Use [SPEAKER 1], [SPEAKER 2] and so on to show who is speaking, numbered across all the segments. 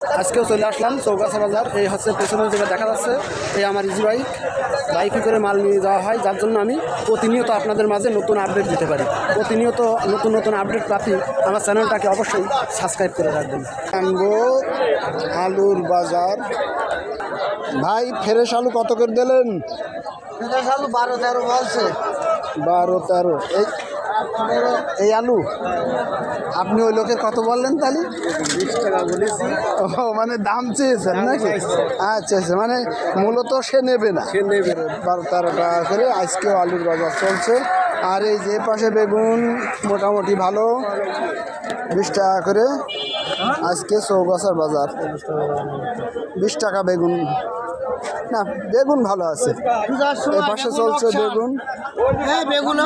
[SPEAKER 1] আজকেও চলে আসলাম চৌগাছা বাজার। এই হচ্ছে পেছনের যেটা দেখা যাচ্ছে এই আমার ইজি বাইক বাইকে করে মাল নিয়ে যাওয়া হয় যার জন্য আমি প্রতিনিয়ত আপনাদের মাঝে নতুন আপডেট দিতে পারি। প্রতিনিয়ত নতুন নতুন আপডেট প্রাপ্তি আমার চ্যানেলটাকে অবশ্যই সাবস্ক্রাইব করে রাখবেন। আনব আলুর বাজার। ভাই ফ্রেশ আলু কত করে দিলেন?
[SPEAKER 2] ফ্রেশ আলু বারো তেরো বলছে।
[SPEAKER 1] বারো তেরো। এই এই আলু? আপনি ওই লোকের কত বললেন তাহলে? ও মানে দাম চেয়েছেন নাকি? আচ্ছা আচ্ছা মানে মূলত সে নেবে না। বারো তেরো টাকা করে আজকেও আলুর বাজার চলছে। আর এই যে পাশে বেগুন মোটামুটি ভালো। বিশ টাকা করে আজকে চৌগাছার বাজার। বিশ টাকা বেগুন। না বেগুন ভালো আছে। এই পাশে চলছে বেগুন।
[SPEAKER 2] হ্যাঁ বেগুন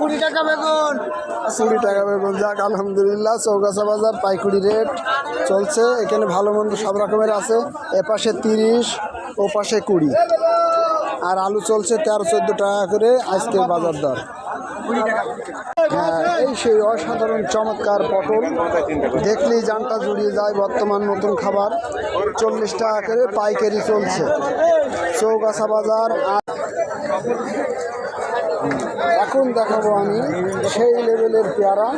[SPEAKER 2] কুড়ি টাকা বেগুন।
[SPEAKER 1] কুড়ি টাকা বেগুন যাক আলহামদুলিল্লাহ চৌগাছা বাজার পাইকুড়ি রেট চলছে। এখানে ভালো মন্দ সব রকমের আছে। এ পাশে তিরিশ ও পাশে কুড়ি। আর আলু চলছে তেরো চোদ্দ টাকা করে আজকের বাজার দর। এই সেই অসাধারণ চমৎকার পটল। দেখলেই জানটা জুড়িয়ে যায় বর্তমান নতুন খাবার। চল্লিশ টাকা করে পাইকারি চলছে। চৌগাছা বাজার এখন দেখাবো আমি সেই লেভেলের পেয়ারা।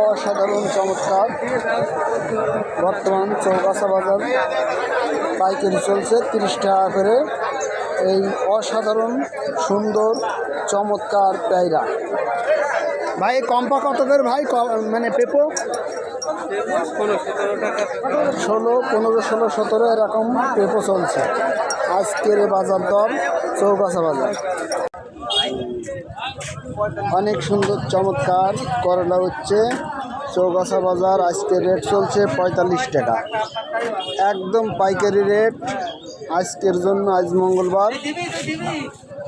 [SPEAKER 1] অসাধারণ চমৎকার। বর্তমান চৌগাছা বাজার পাইকারি চলছে তিরিশ টাকা করে। এই অসাধারণ, সুন্দর, চমৎকার পেয়ারা। ভাই কম্পা কত ভাই? মানে পেপো? ষোলো, পনেরো, ষোলো, সতেরো, এরকম পেপো চলছে। আজকের বাজার দর চৌগাছা বাজার। অনেক সুন্দর, চমৎকার করলা হচ্ছে। চৌগাছা বাজার আজকে রেট চলছে পঁয়তাল্লিশ টাকা। একদম পাইকারি রেট আজকের জন্য আজ মঙ্গলবার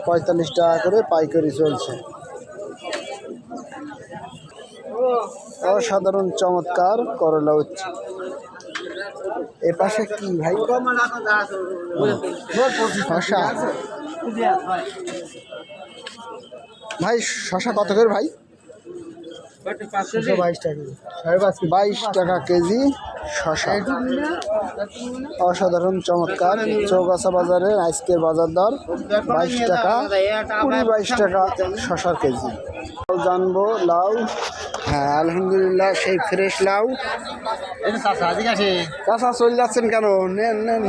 [SPEAKER 1] পঁয়তাল্লিশ টাকা করে পাইকারি চলছে। অসাধারণ চমৎকার করলা হচ্ছে এ পাশে কি ভাই? ভাই শশা কত করে ভাই?
[SPEAKER 2] বাইশ টাকা
[SPEAKER 1] বাইশ টাকা কেজি অসাধারণ, চমৎকার। চৌগাছা বাজারে আজকের বাজার দর বাইশ টাকা, কুড়ি বাইশ টাকা শশার কেজি। জানব লাউ। হ্যাঁ আলহামদুলিল্লাহ, সেই ফ্রেশ লাউ। চাষা চলে যাচ্ছেন কেন? নেন নেন।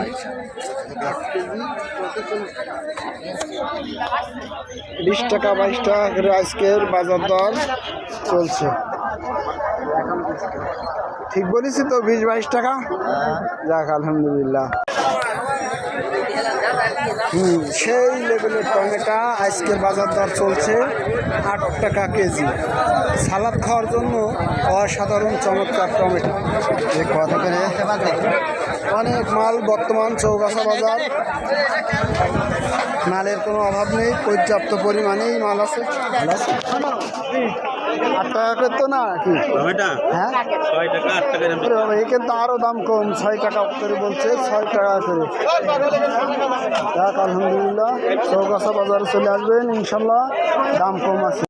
[SPEAKER 1] বিশ টাকা বাইশ টাকা করে আজকের বাজার দর চলছে। ঠিক বলেছি তো বিশ বাইশ টাকা? যাক আলহামদুলিল্লাহ। সেই লেভেলের টমেটো আজকের বাজার দর চলছে আট টাকা কেজি। সালাদ খাওয়ার জন্য অসাধারণ চমৎকার টমেটো। করে অনেক মাল বর্তমান চৌগাছা বাজার। মালের কোনো অভাব নেই, পর্যাপ্ত পরিমাণেই মাল আছে। আট টাকা করে তো না কি? হ্যাঁ? এখানে তো আরও দাম কম ছয় টাকা করে বলছে ছয় টাকা করে। যাক আলহামদুলিল্লাহ চৌগাছা বাজারে চলে আসবেন ইনশাল্লাহ দাম কম আছে।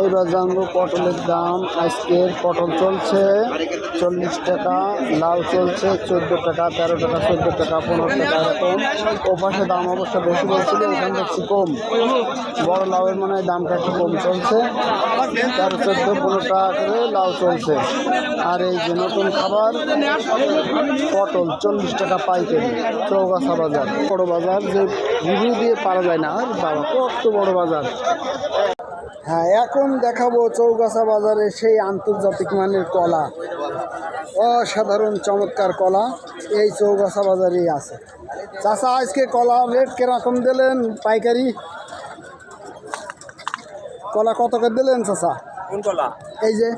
[SPEAKER 1] এইবার জানব পটলের দাম। আজকের পটল চলছে চল্লিশ টাকা, লাউ চলছে চোদ্দ টাকা, তেরো টাকা, চোদ্দ টাকা, পনেরো টাকা এরকম। ও পাশে দাম অবশ্য বেশি বলছিল, এখানে দেখছি কম। বড় লাউয়ের মনে হয় দামটা একটু কম চলছে। তেরো, চোদ্দ, পনেরো টাকা করে লাউ চলছে। আর এই যে নতুন খাবার, পটল, চল্লিশ টাকা পাইকারি, চৌগাছা বাজার। বড় বাজার যে রিভিউ দিয়ে পারা যায় না। আর বাবা কত বড় বাজার। হ্যাঁ এখন দেখাবো চৌগাছা বাজারে সেই আন্তর্জাতিক মানের কলা। অসাধারণ চমৎকার কলা এই চৌগাছা বাজারেই আছে। চাষা আজকে কলা রেট কীরকম দিলেন পাইকারি? কলা কত করে দিলেন চাষা
[SPEAKER 3] কোন কলা?
[SPEAKER 1] এই যে।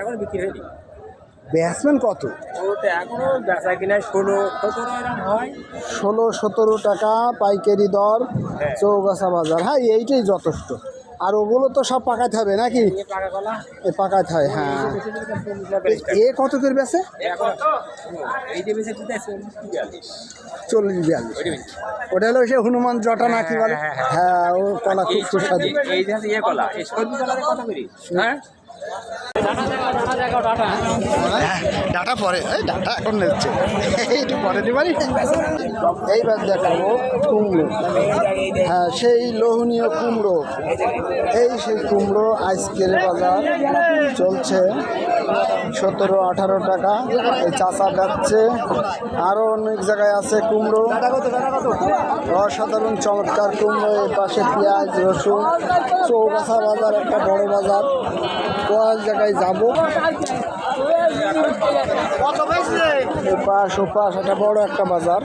[SPEAKER 3] এখন বিক্রি হয়নি।
[SPEAKER 1] বেচবেন কত?
[SPEAKER 3] এখনও বেচা কিনা ষোলো সতেরো হয়।
[SPEAKER 1] ষোলো সতেরো টাকা পাইকারি দর চৌগাছা বাজার। হ্যাঁ এইটাই যথেষ্ট। আর ওগুলো তো সব পাকাতে হবে নাকি? পাকাতে হয়। হ্যাঁ এ কত? করে বেছে চল্লিশ বিয়াল্লিশ। ওটা হলো সে হনুমান জটা নাকি বলে?
[SPEAKER 3] হ্যাঁ, হ্যাঁ,
[SPEAKER 1] হ্যাঁ ও কলা খুব সুস্বাদু। হ্যাঁ ডাটা পরে, এই ডাটা এখন নিচ্ছে। একটু পরে দিতে পারি এইবার দেখাবো কুমড়ো। হ্যাঁ সেই লোহনীয় কুমড়ো। এই সেই কুমড়ো আজকের বাজার চলছে সতেরো, আঠারো টাকা। এই চাষা যাচ্ছে আরও অনেক জায়গায় আছে কুমড়ো। অসাধারণ চমৎকার কুমড়ো। এর পাশে পেঁয়াজ, রসুন। চৌগাছা বাজার, একটা বড় বাজার। কয়েক জায়গায় যাব। এপাশ ওপাশ একটা বড় একটা বাজার।